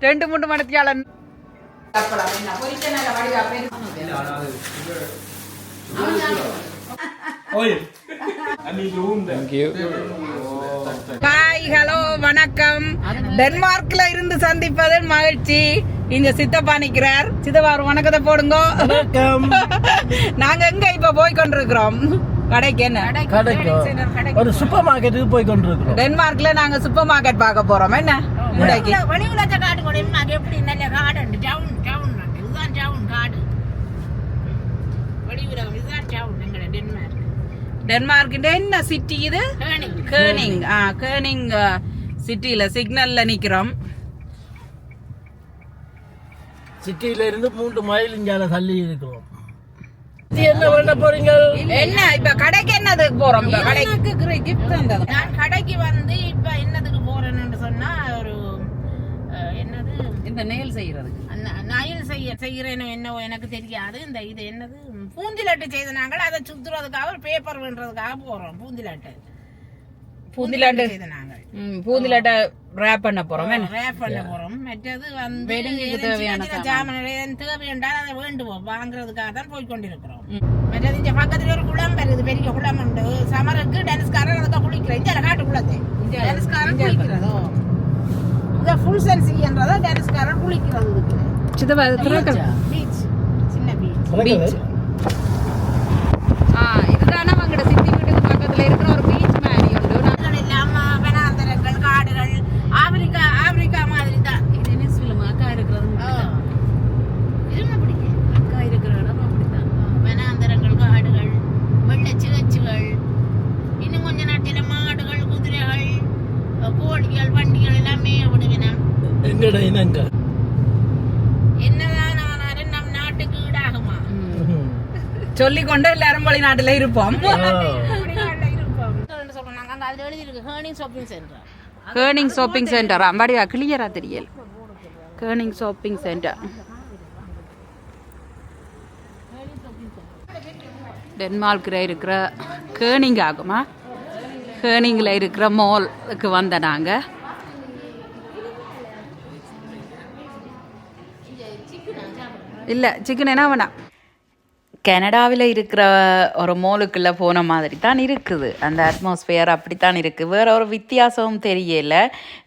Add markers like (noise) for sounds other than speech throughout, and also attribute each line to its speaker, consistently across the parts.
Speaker 1: ரெண்டு மூணு மணித்தியாளன் hi hello வணக்கம். டென்மார்க்ல இருந்து சந்திப்பதில் மகிழ்ச்சி. இங்க சித்தப்பா நிக்கிறார். சித்தப்பா ஒரு வணக்கத்தை போடுங்க. (laughs) நாங்க எங்க இப்ப போய் கொண்டிருக்கிறோம்? கடைக்கு என்ன?
Speaker 2: கடைக்கும் ஒரு சூப்பர் மார்க்கெட்டுக்கு போய் கொண்டிருக்கிறோம்.
Speaker 1: டென்மார்க்ல நாங்க சூப்பர் மார்க்கெட் பார்க்க போறோம். என்ன? இன்றைக்கு
Speaker 3: வெளி உலகத்தை காடு கொடுங்க அது எப்படி நல்ல காடு உண்டு? டவுன் டவுன் உண்டு. இதுதான் டவுன் காடு. வெளி உலகம். இதுதான் டவுன் எங்களை டென்மார்க்
Speaker 1: டென்மார்க்கிന്റെ என்ன சிட்டி இது?
Speaker 3: கேர்னிங்
Speaker 1: கேர்னிங் ஆ கேர்னிங் சிட்டில சிக்னல்ல நிக்கிறோம்.
Speaker 2: சிட்டியில இருந்து மூன்று மைல் இங்கால தள்ளி இருக்கிறோம். என்ன பண்ண போறீங்க
Speaker 1: என்ன இப்ப கடைக்கு என்னதுக்கு போறோம்? இப்ப கடைக்கு. கிஃப்ட் தந்தது.
Speaker 3: நான் கடைக்கு வந்து இப்ப என்னதுக்கு போறேன்னு சொன்னா ஒரு என்னது?
Speaker 1: இந்த நெயில் செய்யறதுக்கு
Speaker 3: நயில் செய்ய செய்யறேனோ என்னவோ எனக்கு தெரியாது. இந்த இது என்னது? பூந்திலட்டு செய்த நாங்கள் அதை சுத்துறதுக்காக ஒரு பேப்பர் வேண்டுறதுக்காக போறோம் பூந்திலட்டு.
Speaker 1: பூந்திலாண்டு பூந்திலாட்ட ரேப் பண்ண போறோம்
Speaker 3: ரேப் பண்ண போறோம். மற்றது வந்து
Speaker 1: வெடிங்குக்கு
Speaker 3: ஏதேனும்
Speaker 1: தேவையான
Speaker 3: சின்ன சின்ன ஜாமான்கள் ஏதேனும் தேவை என்றால் அதை வேண்டுவோம். வாங்குறதுக்காக தான் போய் கொண்டிருக்கிறோம். மற்றது இங்க பக்கத்துல ஒரு குளம் வருது பெரிய குளம் உண்டு. சமருக்கு டெனிஸ்காரன் அதுக்கு குளிக்கிறேன் இந்த காட்டு குளத்தை. டெனிஸ்காரன் குளிக்கிறதோ. இந்த ஃபுல் சென்சி என்றதோ டெனிஸ்காரன் குளிக்கிறது
Speaker 1: சித்தப்பா
Speaker 3: பீச் சின்ன பீச்
Speaker 1: ஆ இதுதானே அவங்களோட சித்தி வீட்டுக்கு பக்கத்துல இருக்கிற ஒரு பீச் மாதிரி உண்டு நான்
Speaker 3: அதுகள் இல்லாம வனாந்தரங்கள் காடுகள் ஆப்பிரிக்கா ஆப்பிரிக்கா மாதிரி தான்
Speaker 1: இது என்ன சொல்லுமா அக்கா இருக்கிறது
Speaker 3: இதுவும் பிடிக்கும்
Speaker 1: அக்கா இருக்கிற இடம் அப்படித்தான்
Speaker 3: வனாந்தரங்கள் காடுகள் வெள்ளை சிகச்சுகள் இன்னும் கொஞ்ச நாட்டில மாடுகள் குதிரைகள் கோழிகள் வண்டிகள் எல்லாமே விடுவினா
Speaker 2: எங்கட இனங்க
Speaker 3: என்னதான் ஆனாலும் நம் நாட்டுக்கு ஈடாகுமா
Speaker 1: சொல்லிக் கொண்டு எல்லாரும் வெளிநாட்டுல இருப்போம்
Speaker 3: வெளிநாட்டுல இருப்போம். என்ன சொல்றோம் நாங்க அங்க அதுல எழுதியிருக்கு ஹேர்னிங் ஷாப்பிங் சென்டர்
Speaker 1: கேர்னிங் ஷாப்பிங் சென்டர் அம்பாடியா கிளியரா தெரியல. கேர்னிங் ஷாப்பிங் சென்டர் டென்மார்க்கில் இருக்கிற கேர்னிங் ஆகுமா? கேர்னிங்கில் இருக்கிற மாலுக்கு வந்த நாங்கள் இல்லை சிக்கன் என்ன வேணாம்? கனடாவில் இருக்கிற ஒரு மோலுக்குள்ளே போன மாதிரி தான் இருக்குது. அந்த அட்மாஸ்பியர் அப்படித்தான் இருக்குது வேற ஒரு வித்தியாசமும் தெரியல.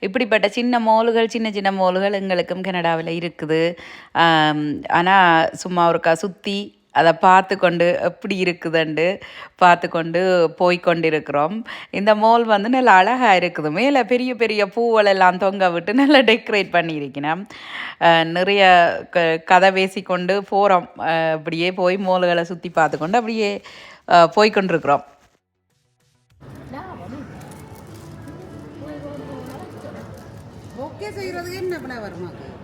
Speaker 1: இப்படிப்பட்ட சின்ன மோலுகள் சின்ன சின்ன மோலுகள் எங்களுக்கும் கனடாவில் இருக்குது. ஆனால் சும்மா ஒருக்கா சுற்றி அதை பார்த்து கொண்டு எப்படி இருக்குதுண்டு பார்த்து கொண்டு போய் கொண்டிருக்கிறோம். இந்த மால் வந்து நல்லா அழகாக இருக்குது. மேலே பெரிய பெரிய பூவல் எல்லாம் தொங்க விட்டு நல்லா டெக்கரேட் பண்ணியிருக்கிறேன். நிறைய க கதை பேசிக்கொண்டு போகிறோம் அப்படியே போய் மோல்களை சுற்றி பார்த்துக்கொண்டு அப்படியே அஹ் போய் கொண்டிருக்கிறோம்.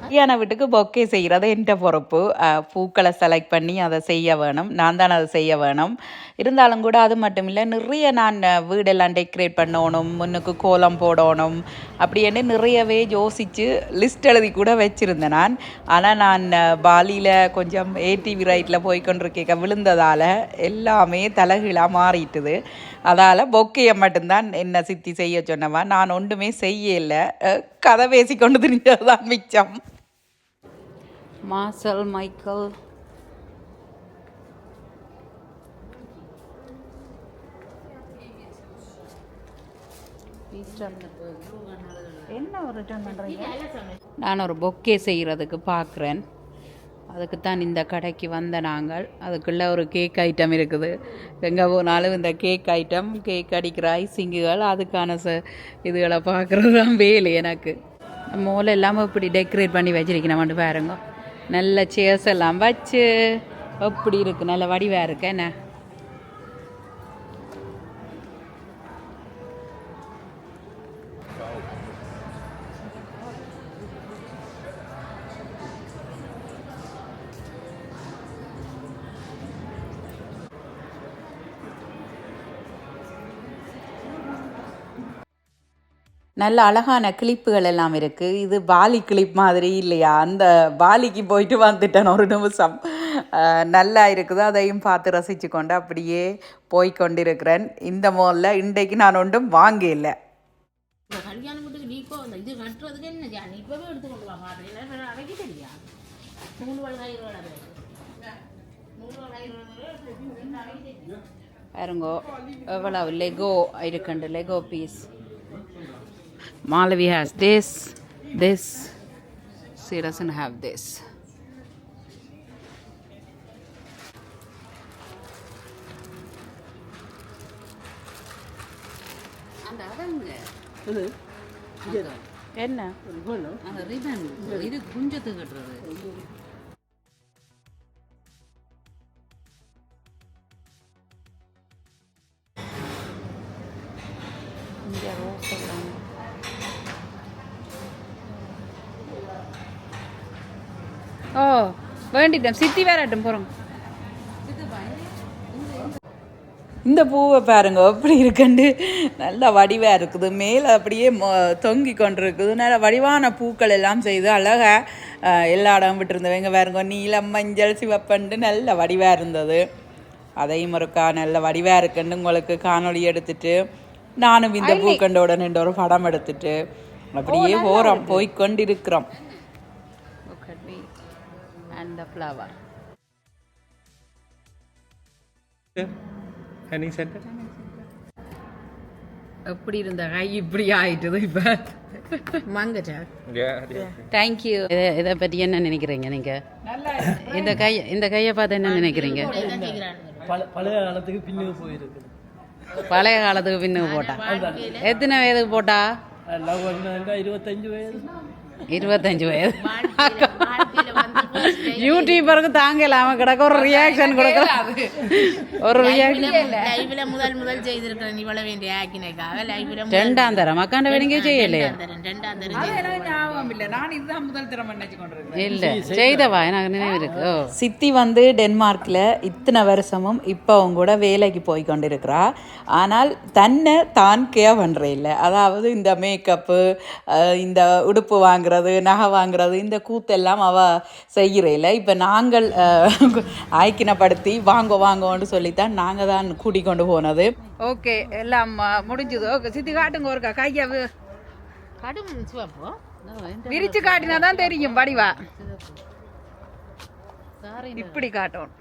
Speaker 1: கல்யாண வீட்டுக்கு பொக்கே செய்கிறது என்ற பொறுப்பு. பூக்களை செலக்ட் பண்ணி அதை செய்ய வேணும். நான் தான் அதை செய்ய வேணும். இருந்தாலும் கூட அது மட்டும் இல்லை நிறைய நான் வீடெல்லாம் டெக்கரேட் பண்ணணும் முன்னுக்கு கோலம் போடணும் அப்படின்னு நிறையவே யோசித்து லிஸ்ட் எழுதி கூட வச்சுருந்தேன் நான். ஆனால் நான் பாலியில் கொஞ்சம் ஏடிவி ரைட்டில் போய் கொண்டிருக்க விழுந்ததால் எல்லாமே தலைகீழாக மாறிட்டுது. அதால் பொக்கையை மட்டும்தான் என்ன சித்தி செய்ய சொன்னவா. நான் ஒன்றுமே செய்யலை. கதை பேசி கொண்டு தெரிஞ்சது தான் மிச்சம். மாசல் மைக்கேல் என்ன ஒரு ரிட்டர்ன் பண்ணுறீங்க நான் ஒரு பொக்கே செய்கிறதுக்கு பார்க்குறேன். அதுக்கு தான் இந்த கடைக்கு வந்த நாங்கள். அதுக்குள்ளே ஒரு கேக் ஐட்டம் இருக்குது. எங்கே போனாலும் இந்த கேக் ஐட்டம் கேக் அடிக்கிற ஐசிங்குகள் அதுக்கான ச இதுகளை பார்க்குறது தான் வேலை எனக்கு. மோல எல்லாம் இப்படி டெக்கரேட் பண்ணி வச்சிருக்கேன் மட்டும் பாருங்க. நல்ல சேர்ஸ் எல்லாம் வச்சு. எப்படி இருக்குது நல்ல வடிவாக இருக்கு? என்ன? நல்ல அழகான கிளிப்புகள் எல்லாம் இருக்குது இது பாலி கிளிப் மாதிரி இல்லையா? அந்த பாலிக்கு போயிட்டு வந்துட்டேன் ஒரு நிமிஷம். நல்லா இருக்குது. அதையும் பார்த்து ரசித்து கொண்டு அப்படியே போய் கொண்டிருக்கிறேன். இந்த மாலில் இன்றைக்கு நான் ஒன்றும் வாங்கல.
Speaker 3: பாருங்கோ
Speaker 4: எவ்வளவு Lego இருக்குண்டு. Lego piece Malavi has this this she doesn't have this. அந்த அதங்க
Speaker 2: இது
Speaker 4: என்ன
Speaker 2: வேணும்
Speaker 4: அந்த ரிபன் இது குஞ்சத்து கட்டுறது இங்கே ரோஸ் எல்லாம் ஓ வேண்டிட்டேன் சித்தி வேறட்டும் போகிறோம் இந்த பூவை பாருங்க எப்படி இருக்குண்டு நல்ல வடிவாக இருக்குது. மேலே அப்படியே தொங்கி கொண்டு இருக்குது நல்ல வடிவான பூக்கள் எல்லாம் செய்து அழகாக எல்லா இடம் விட்டுருந்தவங்க பாருங்க. நீலம் மஞ்சள் சிவப்பண்டு நல்ல வடிவாக இருந்தது. அதையும் இருக்கா நல்ல வடிவாக இருக்குன்னு உங்களுக்கு காணொளி எடுத்துட்டு நானும் இந்த பூக்கண்டோட நின்று ஒரு படம் எடுத்துட்டு அப்படியே போகிறோம் போய்க்கொண்டு இருக்கிறோம் அண்ட் ஃப்ளவர்
Speaker 2: ஹனி சென்டர்
Speaker 4: எப்படி இருந்த கை இப்படி ஆயிட்டுது இப்போ
Speaker 3: மங்கச்சா
Speaker 4: தேங்க்யூ இதை இதை பற்றி என்ன நினைக்கிறீங்க நீங்கள் இந்த கை இந்த கையை பார்த்து என்ன நினைக்கிறீங்க
Speaker 2: பழைய காலத்துக்கு பின்னுக்கு போயிருக்கு
Speaker 4: பழைய காலத்துக்கு பின்னுக்கு போட்டா எத்தனை வயதுக்கு போட்டா
Speaker 2: இருபத்தஞ்சு வயது
Speaker 4: இருபத்தஞ்சு வயது யூடியூபருக்கு தாங்க இல்லாம கிடக்க ஒரு ரியாக்ஷன் கொடுக்கலாம் ஒரு ரியாக்ஷன்
Speaker 3: லைவ்ல முதல் முதல் செய்திருக்கிறேன் இவ்வளவு வேண்டிய ஆக்கினைக்காக லைவ்ல
Speaker 4: ரெண்டாம் தரம் அக்காண்ட வேணுங்க செய்யலையா
Speaker 3: ரெண்டாம் தரம்
Speaker 4: ஞாபகம் இல்லை நான் இதுதான் முதல் கொண்டிருக்கேன் இல்லை செய்தவா எனக்கு நினைவு இருக்கு சித்தி வந்து டென்மார்க்கில் இத்தனை வருஷமும் இப்போ அவங்க கூட வேலைக்கு போய் கொண்டிருக்கிறா ஆனால் தன்னை தான் கேர் பண்ணுற இல்லை அதாவது இந்த மேக்கப்பு இந்த உடுப்பு வாங்குறது நகை வாங்குறது இந்த கூத்தெல்லாம் அவ செய்கிற இல்லை இப்போ நாங்கள் ஆய்க்கினப்படுத்தி வாங்க வாங்கோன்னு சொல்லித்தான் நாங்கள் தான் கூட்டிக் கொண்டு போனது. ஓகே எல்லாம் முடிஞ்சது? ஓகே சித்தி காட்டுங்க ஒருக்கா கையை
Speaker 3: கடும் சிவப்போ
Speaker 4: விரிச்சு காட்டினா தான் தெரியும் வடிவா. இப்படி காட்டும்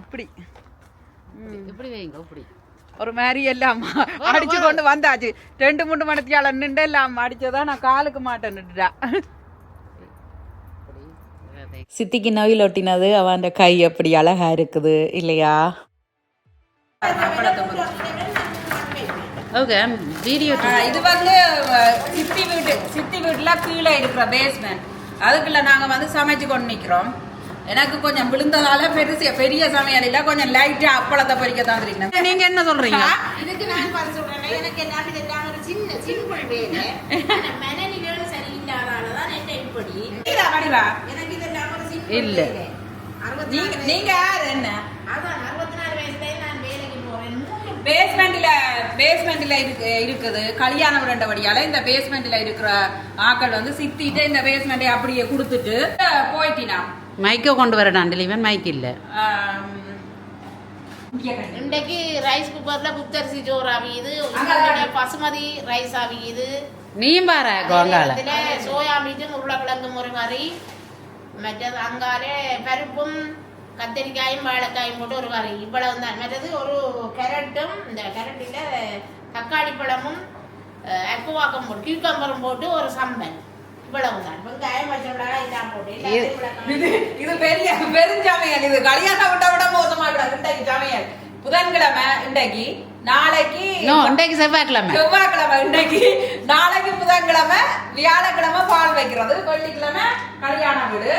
Speaker 4: இப்படி.
Speaker 3: இப்படி வைங்க இப்படி.
Speaker 4: ஒரு மாதிரி எல்லாம் அடிச்சு கொண்டு வந்தாச்சு. ரெண்டு மூணு மணித்தியால நின்று எல்லாம் அடிச்சதா நான் காலுக்கு மாட்டேன்னுட்டா சித்திக்கு நவியில் ஒட்டினது அவன் கை அப்படி அழகா இருக்குது இல்லையா? ஓகே வீடியோ இது வந்து சித்தி வீடு சித்தி வீட்டுல கீழே இருக்கிற பேஸ்மெண்ட் அதுக்குள்ள நாங்க வந்து சமைச்சு கொண்டு நிக்கிறோம். எனக்கு கொஞ்சம் விழுந்ததால பெருசு பெரிய சமையல் இல்ல கொஞ்சம் லைட்டா அப்பளத்தை பொரிக்க தான் தெரியும் நீங்க என்ன சொல்றீங்க?
Speaker 3: இதுக்கு நான் பதில் சொல்றேன். எனக்கு எல்லாம் இதெல்லாம் ஒரு சின்ன சிம்பிள் வேலை. மனநிலையோட என்ன இப்படி
Speaker 4: வடிவா
Speaker 3: எனக்கு இதெல்லாம் ஒரு சிம்பிள்
Speaker 4: இல்ல. நீங்க யாரு என்ன? பேஸ்மெண்ட்ல பேஸ்மெண்ட்ல இருக்கு இருக்குது. கல்யாணம் விரண்டபடியால இந்த பேஸ்மெண்ட்ல இருக்கிற ஆக்கள் வந்து சித்திட்டு இந்த பேஸ்மெண்ட்டை அப்படியே கொடுத்துட்டு போயிட்டினா?
Speaker 5: மைக்கை கொண்டு வரடான் டெலிவன் மைக் இல்லை.
Speaker 3: இன்றைக்கு ரைஸ் குக்கர்ல குத்தரிசி சோறு இன்னொரு பசுமதி ரைஸ் அவியுது.
Speaker 5: நீயும் பாரு கோங்கால
Speaker 3: சோயா மீட்டும் உருளைக்கிழங்கு முருங்கறி மற்றது அங்காலே பருப்பும் கத்திரிக்காயும் வாழைக்காயும் போட்டு ஒரு கறி இவ்வளவு தான் மற்றது ஒரு கேரட்டும் இந்த கேரட்டில் தக்காளி பழமும் அக்குவாக்கம் போட்டு கியூக்கம்பரும் போட்டு ஒரு சம்பல். இவ்வளவு தான் வெங்காயம் மிளகாய் இதெல்லாம் போட்டு.
Speaker 4: இது பெரிய பெருஞ்சமையல் இது கல்யாணம் விட்ட விட மோசமா விட இன்றைக்கு சமையல் புதன்கிழமை இன்றைக்கு நாளைக்கு
Speaker 5: இன்றைக்கு செவ்வாய்க்கிழமை.
Speaker 4: செவ்வாய்க்கிழமை இன்றைக்கு. நாளைக்கு புதன்கிழமை வியாழக்கிழமை பால் வைக்கிறது. வெள்ளிக்கிழமை கல்யாண வீடு.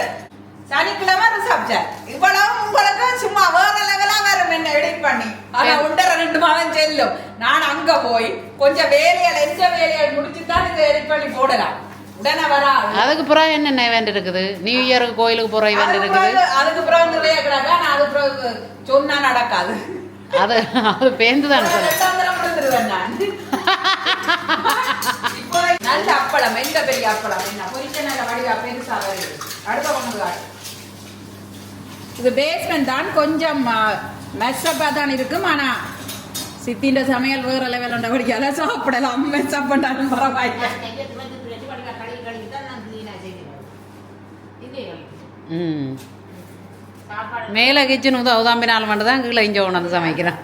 Speaker 4: சனிக்கிழமை ரிசப்ஷன் இவ்வளவு உங்களுக்கு சும்மா வேற லெவலா வரும் என்ன எடிட் பண்ணி? ஆனா ஒன்றரை ரெண்டு மாதம் செல்லும். நான் அங்க போய் கொஞ்சம் வேலைகள் எந்த வேலைகள் முடிச்சு தான் இதை எடிட் பண்ணி போடலாம்.
Speaker 5: அதுக்கு பிறகு என்னென்ன இவெண்ட் இருக்குது? நியூ இயருக்கு கோயிலுக்கு போகிற இவெண்ட்
Speaker 4: அதுக்கு
Speaker 5: இருக்குது.
Speaker 4: அதுக்கு பிறகு நிறைய கிடக்கு ஆனா அது பிறகு சொன்னா நடக்காது.
Speaker 5: அது அது பேந்து தான்
Speaker 4: நல்ல அப்பளம் எந்த பெரிய அப்பளம் என்ன பொரிச்ச நல்ல வடிவா வருது அடுத்த இது பேஸ்மெண்ட் தான் கொஞ்சம் மெஸ்ஸப்பா தான் இருக்கும் ஆனா சித்தின்ற சமையல் வேற லெவல் உண்டபடியால சாப்பிடலாம் சாப்பிட்டாலும் பரவாயில்லை
Speaker 5: ம். மேலே கிச்சன் உதவு உதாம்பினால் மட்டும் தான் கீழே இங்கே கொண்டு வந்து சமைக்கிறேன்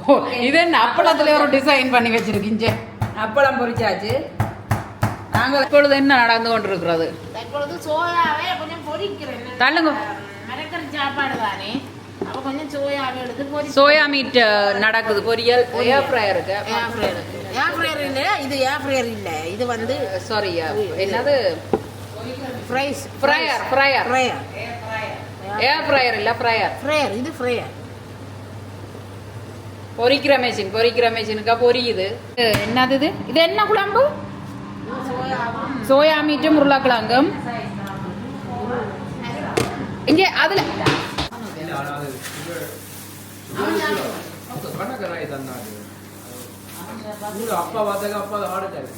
Speaker 5: ஓ இது என்ன அப்பளத்துல ஒரு டிசைன் பண்ணி வச்சிருக்கீங்க
Speaker 4: அப்பளம் பொரிச்சாச்சு நாங்கள் இப்பொழுது என்ன நடந்து கொண்டிருக்கிறது
Speaker 3: தற்பொழுது சோயாவே கொஞ்சம் பொரிக்கிறேன்
Speaker 4: தள்ளுங்க
Speaker 3: மரக்கறி சாப்பாடு தானே அப்ப கொஞ்சம் சோயாவே எடுத்து பொரி
Speaker 4: சோயா மீட் நடக்குது பொரியல் ஏர் ஃப்ரையருக்கு
Speaker 3: ஏர் ஃப்ரையர் ஏர் ஃப்ரையர் இல்ல இது ஏர் ஃப்ரையர் இல்ல இது வந்து
Speaker 4: சாரி என்னது
Speaker 3: fries
Speaker 4: fryer fryer
Speaker 3: fryer
Speaker 4: air fryer இல்ல ஃப்ரையர்
Speaker 3: ஃப்ரையர் இது ஃப்ரையர்
Speaker 4: பொரிக்கிற மெஷின் பொரிக்கிற மெஷினுக்கா பொரியுது. இது என்னது இது? இது என்ன குழம்பு? சோயா மீட்டும் உருளைக்கிழங்கும் இங்கே அதுல.
Speaker 2: அப்பா பார்த்தாங்க அப்பா ஆடுட்டாரு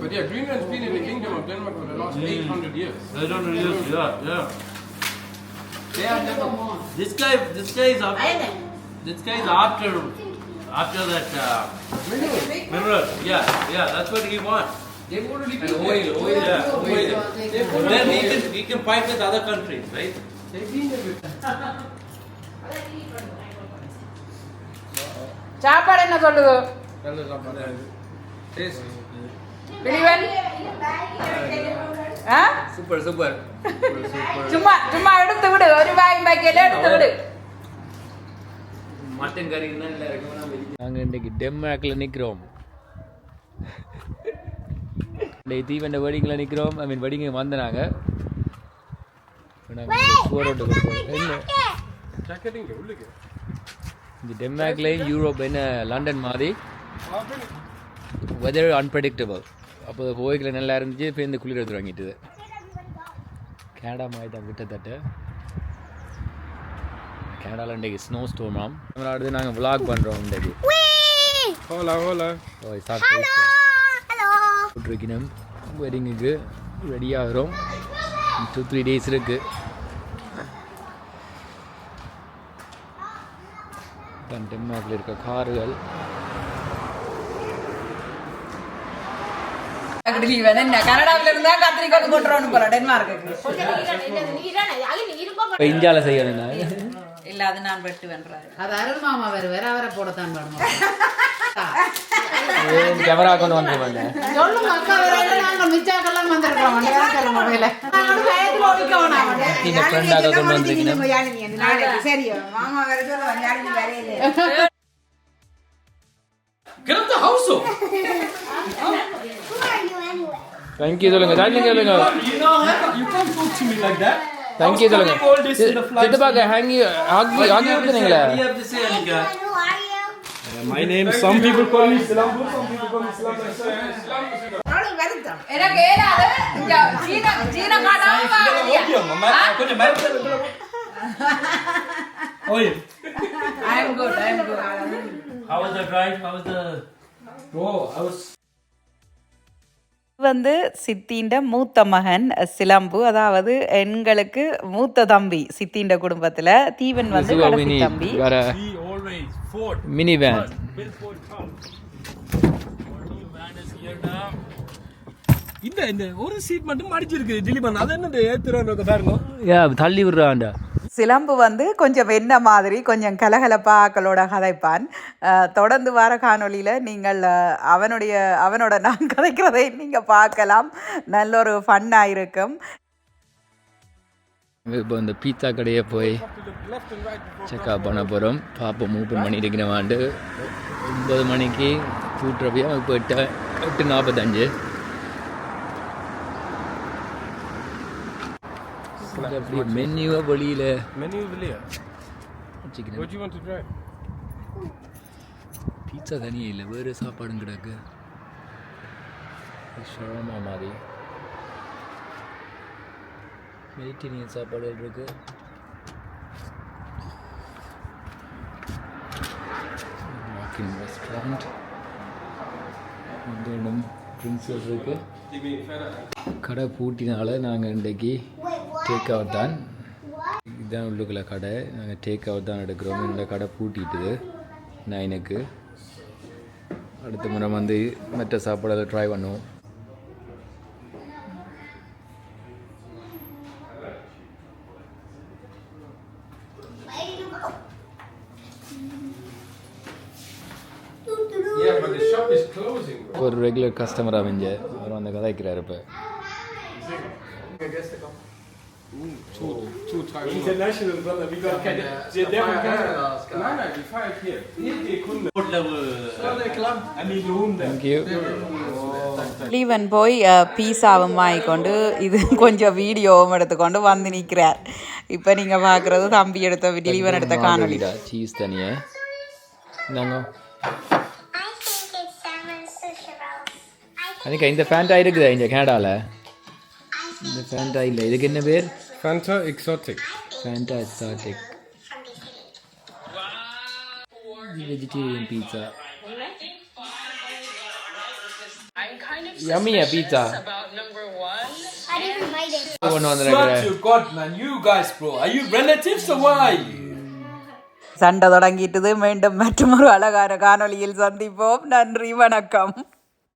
Speaker 6: But yeah, Greenland's been in the kingdom of Denmark for the last 800 years.
Speaker 7: I don't know. Yes, yeah, yeah.
Speaker 2: They are never
Speaker 7: This guy, this guy is after. This guy is after, after that uh, mineral. Yeah, yeah. That's what he wants.
Speaker 2: They've already
Speaker 7: And
Speaker 2: been
Speaker 7: oil, oil, yeah, oil.
Speaker 2: They've
Speaker 7: Then
Speaker 2: already
Speaker 7: he can, he can fight with other countries, right?
Speaker 2: They've been there before.
Speaker 4: சாப்பாடு என்ன சொல்லுது
Speaker 6: நல்ல சாப்பாடு taste
Speaker 4: ஆ
Speaker 2: super super
Speaker 4: சும்மா சும்மா எடுத்து விடு ஒரு வாய் பாக்கியில எடுத்து விடு
Speaker 2: மட்டன் கறி
Speaker 8: நாங்கள் இன்றைக்கி டென்மார்க்கில் நிற்கிறோம் இன்றைக்கு தீவண்ட வெடிங்கில் நிற்கிறோம் ஐ மீன் வெடிங்க வந்தனாங்க இந்த டென்மார்க்லேயும் யூரோப் என்ன லண்டன் மாதிரி வெதர் அன்பிரடிக்டபிள் அப்போ போய்க்கல நல்லா இருந்துச்சு இப்போ இந்த குளிர் எடுத்து வாங்கிட்டுது கனடா மாதிரி தான் கிட்டத்தட்ட. கனடாவில் இன்றைக்கி ஸ்னோ ஸ்டோமாம் அடுத்து நாங்கள் விளாக் பண்ணுறோம் இன்றைக்கு.
Speaker 6: ஹோலா ஹோலா.
Speaker 8: ஓய் சாப்பிட்டு போட்டிருக்கணும். வெட்டிங்குக்கு ரெடி ஆகிறோம். டூ த்ரீ டேஸ் இருக்கு. தான் டென்மார்க்கில் இருக்க கார்கள்.
Speaker 4: இவன் என்ன கனடாவில இருந்தா கத்திரிக்கோள் கொண்டுறோம் போல டென்மார்க்கு
Speaker 8: இப்போ இந்தியாவில் செய்யணும்னா
Speaker 4: இல்ல அது நான் வெட்டு வென்றாரு.
Speaker 5: அது அருள் மாமா வருவார் அவரை போடத்தான் வேணும்?
Speaker 8: கேமரா கொண்டு வந்துருவாங்க
Speaker 5: சொல்லுங்க அக்கா வேற நாங்கள் மிச்சாக்கெல்லாம் வந்திருக்கோம் வேற மொபைல.
Speaker 8: இந்த ஃப்ரெண்டாக கொண்டு வந்திருக்கணும்
Speaker 3: சரி மாமா வேற சொல்லுவாங்க யாரும் வரையில
Speaker 2: Get out the house, oh!
Speaker 8: Thank you சொல்லுங்க தேங்க்யூ சொல்லுங்க
Speaker 2: You know, you can't talk to me like that.
Speaker 8: Thank you சொல்லுங்க
Speaker 2: all this in the flight.
Speaker 8: சித்தப்பாக்க ஹேங்கி ஆகி ஆகி விட்டுனீங்களா
Speaker 7: What do you have to say, Anika?
Speaker 6: My name, some people call me Silambu, some people call me Silambu.
Speaker 3: வருத்தம்
Speaker 4: எனக்கு ஏதாவது இந்த சீன சீன காடாம
Speaker 2: கொஞ்சம் மரத்துல Oil.
Speaker 4: I am good I am good
Speaker 7: How was the drive? How was the?
Speaker 2: Oh, I was
Speaker 4: வந்து சித்தின்ற மூத்த மகன் சிலம்பு அதாவது எங்களுக்கு மூத்த தம்பி சித்தின்ற குடும்பத்துல தீவன் வந்து கடைசி
Speaker 8: மினி
Speaker 4: தம்பி.
Speaker 6: Mini van. இந்த இந்த ஒரு சீட் மட்டும் மடிச்சிருக்கு திலீபன் அது என்னது ஏத்துறோம் பாருங்க
Speaker 8: தள்ளி விடுறான்டா
Speaker 4: சிலம்பு வந்து கொஞ்சம் வெண்ண மாதிரி கொஞ்சம் கலகலப்பாக்களோட கதைப்பான். தொடர்ந்து வர காணொளியில் நீங்கள் அவனுடைய அவனோட நான் கதைக்கிறதை நீங்கள் பார்க்கலாம். நல்ல ஒரு ஃபன்னாக இருக்கும்.
Speaker 8: இப்போ இந்த பீத்தா கடையை போய் செக்அப் பண்ண போகிறோம் பார்ப்போம் ஓப்பன் பண்ணியிருக்கிறவாண்டு ஒன்பது மணிக்கு கூட்டுறப்பையும் இப்போ எட்டு எட்டு நாற்பத்தஞ்சு. மென்யூவை வெளியில்?
Speaker 6: do you want to try?
Speaker 8: Pizza தனியே இல்லை வேறு சாப்பாடும் கிடக்கு. ஷவர்மா மாதிரி. மெடிட்டேரியன் சாப்பாடுகள் இருக்கு. வாக்கிங் ரெஸ்டாரண்ட் இன்னும் ட்ரிங்க்ஸ் இருக்கு. கடை பூட்டினால நாங்கள் இன்றைக்கு டேக் அவுட் தான். இதுதான் உள்ளுக்குள்ள கடை. நாங்கள் டேக் அவுட் தான் எடுக்கிறோம். இந்த கடை பூட்டிட்டுது. நைனுக்கு அடுத்த முறை வந்து மற்ற சாப்பாடெல்லாம் ட்ரை பண்ணுவோம்.
Speaker 6: Yeah, but the shop is closing, bro.
Speaker 8: ஒரு ரெகுலர் கஸ்டமராக வெஞ்ச. அவர் வந்து கதைக்கிறார் இப்போ.
Speaker 6: International, brother. We got okay, the, the, Nein, nein, die feiert hier. Hier, die Kunde. So, der Club. I mean, room there.
Speaker 8: Thank you
Speaker 1: லீவன் போய் பீஸாவும் வாங்கிக்கொண்டு இது கொஞ்சம் வீடியோவும் எடுத்துக்கொண்டு வந்து நிற்கிறார் இப்போ நீங்கள் பார்க்குறது தம்பி எடுத்த லீவன் எடுத்த காணொளி.
Speaker 8: சீஸ்
Speaker 9: think
Speaker 8: அன்றைக்கி இந்த ஃபேண்டா இருக்குதா இங்கே கனடாவில் இந்த ஃபேண்டா இல்லை. இதுக்கு என்ன பேர்?
Speaker 6: Fanta Exotic.
Speaker 8: Fanta exotic
Speaker 9: from the city.
Speaker 8: Vegetarian pizza யம்மியா pizza
Speaker 9: I didn't write it.
Speaker 8: ஒன்று
Speaker 6: Swear
Speaker 8: வந்துருக்கிற
Speaker 6: to God, man. You guys, bro. Are you relatives or what are you?
Speaker 1: சண்டை தொடங்கிட்டது மீண்டும் மற்றொரு அழகான காணொளியில் சந்திப்போம் நன்றி வணக்கம்